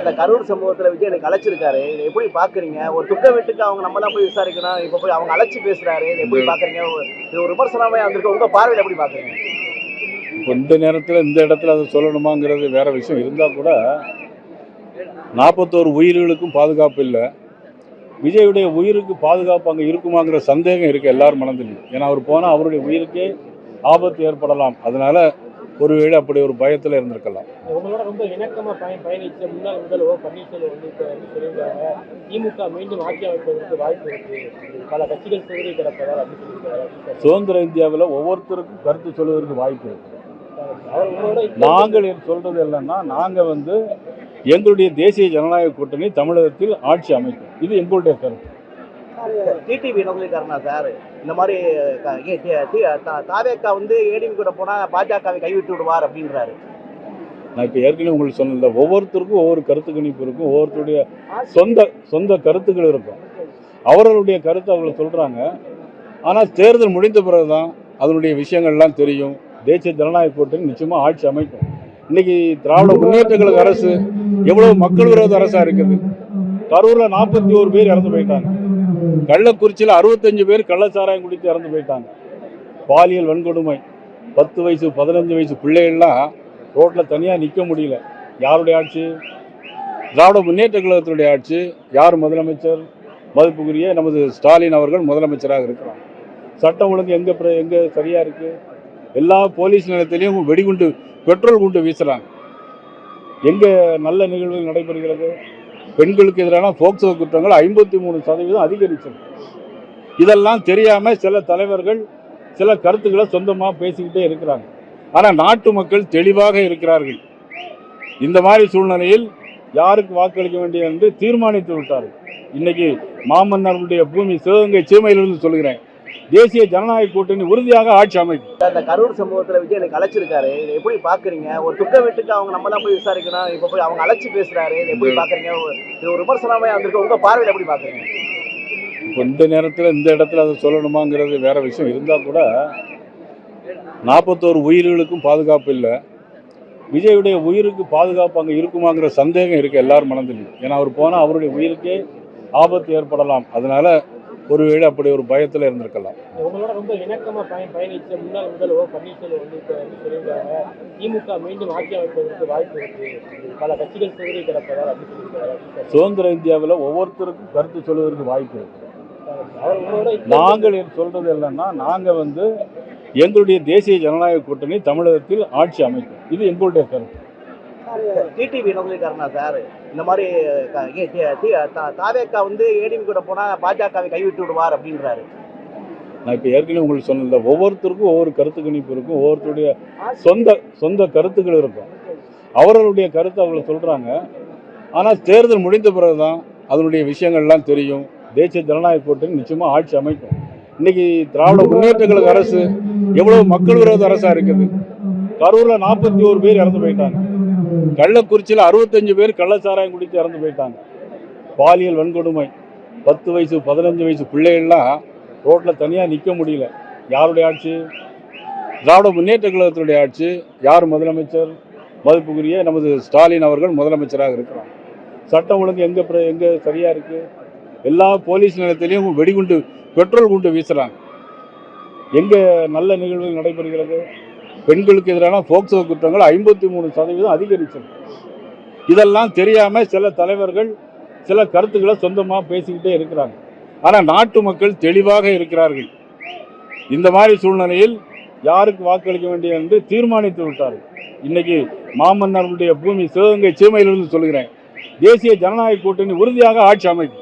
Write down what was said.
அந்த கரூர் சம்பவத்துல விஜய் எனக்கு அழைச்சிருக்காரு இதை எப்படி பாக்குறீங்க? ஒரு துக்க வீட்டுக்கு அவங்க நம்ம தான் போய் விசாரிக்கணும். இப்ப போய் அவங்க அழைச்சு பேசுறாரு. இதை எப்படி பாக்குறீங்க? இது ஒரு விமர்சனமே வந்திருக்கு. உங்க பார்வையில எப்படி பாக்குறீங்க? இப்போ இந்த நேரத்தில் இந்த இடத்துல அதை சொல்லணுமாங்கிறது வேற விஷயம். இருந்தால் கூட நாற்பத்தோரு உயிர்களுக்கும் பாதுகாப்பு இல்லை. விஜயுடைய உயிருக்கு பாதுகாப்பு அங்கே இருக்குமாங்கிற சந்தேகம் இருக்குது எல்லார் மனதிலும். ஏன்னா அவர் போனால் அவருடைய உயிருக்கே ஆபத்து ஏற்படலாம். அதனால ஒருவேளை அப்படி ஒரு பயத்தில் இருந்திருக்கலாம். உங்களோட ரொம்ப இணக்கமா பய பயணிச்ச முன்னாள் முதல்வர் பன்னீர்செல்வம் வந்து இப்போ வந்து சொல்லியிருக்காங்க திமுக மீண்டும் ஆட்சி அமைப்பதற்கு வாய்ப்பு இருக்கு. பல கட்சிகள் சிதறி கிடப்பதால் அப்படின்னு சுதந்திர இந்தியாவில் ஒவ்வொருத்தருக்கும் கருத்து சொல்வதற்கு வாய்ப்பு இருக்குது நாங்கள் சொல்றது என்னன்னா நாங்கள் வந்து எங்களுடைய தேசிய ஜனநாயக கூட்டணி தமிழகத்தில் ஆட்சி அமைக்கும். இது எங்களுடைய கருத்து. TTV sir. இந்த மாதிரி தாவேக்கா வந்து ஏடிஎம் கூட போனால் பாஜகவை கைவிட்டு விடுவார் அப்படின்றாரு. நான் இப்போ ஏற்கனவே உங்களுக்கு சொன்னல ஒவ்வொருத்தருக்கும் ஒவ்வொரு கருத்து கணிப்பு இருக்கும் ஒவ்வொருத்தருடைய சொந்த சொந்த கருத்துக்கள் இருக்கும். அவர்களுடைய கருத்தை அவங்க சொல்கிறாங்க ஆனால் தேர்தல் முடிந்த பிறகு தான் அதனுடைய விஷயங்கள்லாம் தெரியும். தேசிய ஜனநாயக கூட்டணி நிச்சயமாக ஆட்சி அமைக்கும். இன்னைக்கு திராவிட முன்னேற்ற கழக அரசு எவ்வளவு மக்கள் விரோத அரசாக இருக்குது? கரூரில் நாற்பத்தி ஒரு பேர் இறந்து போயிட்டாங்க. கள்ளக்குறிச்சியில் அறுபத்தஞ்சு பேர் கள்ளச்சாராயம் குடித்து இறந்து போயிட்டாங்க. பாலியல் வன்கொடுமை. பத்து வயசு பதினஞ்சு வயசு பிள்ளைகள்லாம் ரோட்டில் தனியாக நிற்க முடியல. யாருடைய ஆட்சி? திராவிட முன்னேற்ற கழகத்தினுடைய ஆட்சி. யார் முதலமைச்சர்? மதிப்புக்குரிய நமது ஸ்டாலின் அவர்கள் முதலமைச்சராக இருக்கிறார். சட்டம் ஒழுங்கு எங்கே பிர எங்கே சரியாக இருக்குது எல்லா போலீஸ் நிலையத்திலையும் வெடிகுண்டு பெட்ரோல் குண்டு வீசுகிறாங்க எங்கே நல்ல நிகழ்வுகள் நடைபெறுகிறது? பெண்களுக்கு எதிரான போக்சோ குற்றங்கள் ஐம்பத்தி மூணு சதவீதம் அதிகரிச்சிருக்கு இதெல்லாம் தெரியாமல் சில தலைவர்கள் சில கருத்துக்களை சொந்தமாக பேசிக்கிட்டே இருக்கிறாங்க. ஆனால் நாட்டு மக்கள் தெளிவாக இருக்கிறார்கள். இந்த மாதிரி சூழ்நிலையில் யாருக்கு வாக்களிக்க வேண்டிய என்று தீர்மானித்து விட்டார்கள். இன்னைக்கு மாமன்னர்களுடைய பூமி சிவகங்கை சீமையிலிருந்து சொல்கிறேன் தேசிய ஜனநாயக கூட்டணி உறுதியாக ஆட்சி அமைக்கும். அந்த கரூர் சம்பவத்துல விஜய் எனக்கு அழைச்சிருக்காரு. இதை எப்படி பாக்குறீங்க? ஒரு துக்க வீட்டுக்கு அவங்க நம்ம தான் போய் விசாரிக்கணும். இப்ப போய் அவங்க அழைச்சு பேசுறாரு. இதை எப்படி பாக்குறீங்க? இது ஒரு விமர்சனமே வந்திருக்கு. உங்க பார்வையில எப்படி பாக்குறீங்க? இப்போ இந்த நேரத்தில் இந்த இடத்துல அதை சொல்லணுமாங்கிறது வேற விஷயம். இருந்தால் கூட நாற்பத்தோரு உயிர்களுக்கும் பாதுகாப்பு இல்லை. விஜயுடைய உயிருக்கு பாதுகாப்பு அங்கே இருக்குமாங்கிற சந்தேகம் இருக்குது எல்லார் மனதிலும். ஏன்னா அவர் போனால் அவருடைய உயிருக்கே ஆபத்து ஏற்படலாம். அதனால ஒருவேளை அப்படி ஒரு பயத்தில் இருந்திருக்கலாம். உங்களோட ரொம்ப இணக்கமா பய பயணிச்ச முன்னாள் முதல்வர் பன்னீர்செல்வம் வந்து இப்போ வந்து சொல்லியிருக்காங்க. திமுக மீண்டும் ஆட்சி அமைப்பதற்கு வாய்ப்பு இருக்கு. பல கட்சிகள் சிதறி கிடப்பதால் அப்படின்னு சுதந்திர இந்தியாவில் ஒவ்வொருத்தருக்கும் கருத்து சொல்வதற்கு வாய்ப்பு இருக்குது நாங்கள் சொல்றது என்னன்னா நாங்கள் வந்து எங்களுடைய தேசிய ஜனநாயக கூட்டணி தமிழகத்தில் ஆட்சி அமைக்கும். இது எங்களுடைய கருத்து. டிடிவி என்ன சார். இந்த மாதிரி தாவேக்கா வந்து ஏடிஎம் கூட போனால் பாஜகவை கைவிட்டு விடுவார் அப்படின்றாரு. நான் இப்போ ஏற்கனவே உங்களுக்கு சொன்னதில்ல ஒவ்வொருத்தருக்கும் ஒவ்வொரு கருத்து கணிப்பு இருக்கும் ஒவ்வொருத்தருடைய சொந்த சொந்த கருத்துக்கள் இருக்கும். அவர்களுடைய கருத்தை அவங்க சொல்கிறாங்க ஆனால் தேர்தல் முடிந்த பிறகு தான் அதனுடைய விஷயங்கள்லாம் தெரியும். தேசிய ஜனநாயக கூட்டணி நிச்சயமாக ஆட்சி அமைக்கும். இன்னைக்கு திராவிட முன்னேற்ற கழக அரசு எவ்வளவு மக்கள் விரோத அரசாக இருக்குது? கரூரில் நாற்பத்தி ஒரு பேர் இறந்து போயிட்டாங்க. கள்ளக்குறிச்சியில் அறுபத்தஞ்சு பேர் கள்ளச்சாராயம் குடித்து இறந்து போயிட்டாங்க. பாலியல் வன்கொடுமை பத்து வயசு பதினஞ்சு வயசு பிள்ளைகள்லாம் ரோட்டில் தனியாக நிற்க முடியல. யாருடைய ஆட்சி? திராவிட முன்னேற்ற கழகத்தினுடைய ஆட்சி. யார் முதலமைச்சர்? மதிப்புக்குரிய நமது ஸ்டாலின் அவர்கள் முதலமைச்சராக இருக்கிறார். சட்டம் ஒழுங்கு எங்கே பிர எங்கே சரியாக இருக்குது எல்லா போலீஸ் நிலையத்திலையும் வெடிகுண்டு பெட்ரோல் குண்டு வீசுகிறாங்க எங்கே நல்ல நிகழ்வுகள் நடைபெறுகிறது? பெண்களுக்கு எதிரான போக்சோ குற்றங்கள் ஐம்பத்தி மூணு சதவீதம் அதிகரிச்சிருக்கு இதெல்லாம் தெரியாமல் சில தலைவர்கள் சில கருத்துக்களை சொந்தமாக பேசிக்கிட்டே இருக்கிறாங்க. ஆனால் நாட்டு மக்கள் தெளிவாக இருக்கிறார்கள். இந்த மாதிரி சூழ்நிலையில் யாருக்கு வாக்களிக்க வேண்டிய என்று தீர்மானித்து விட்டார்கள். இன்னைக்கு மாமன்னர்களுடைய பூமி சிவகங்கை சீமையிலிருந்து சொல்கிறேன் தேசிய ஜனநாயக கூட்டணி உறுதியாக ஆட்சி அமைக்கும்.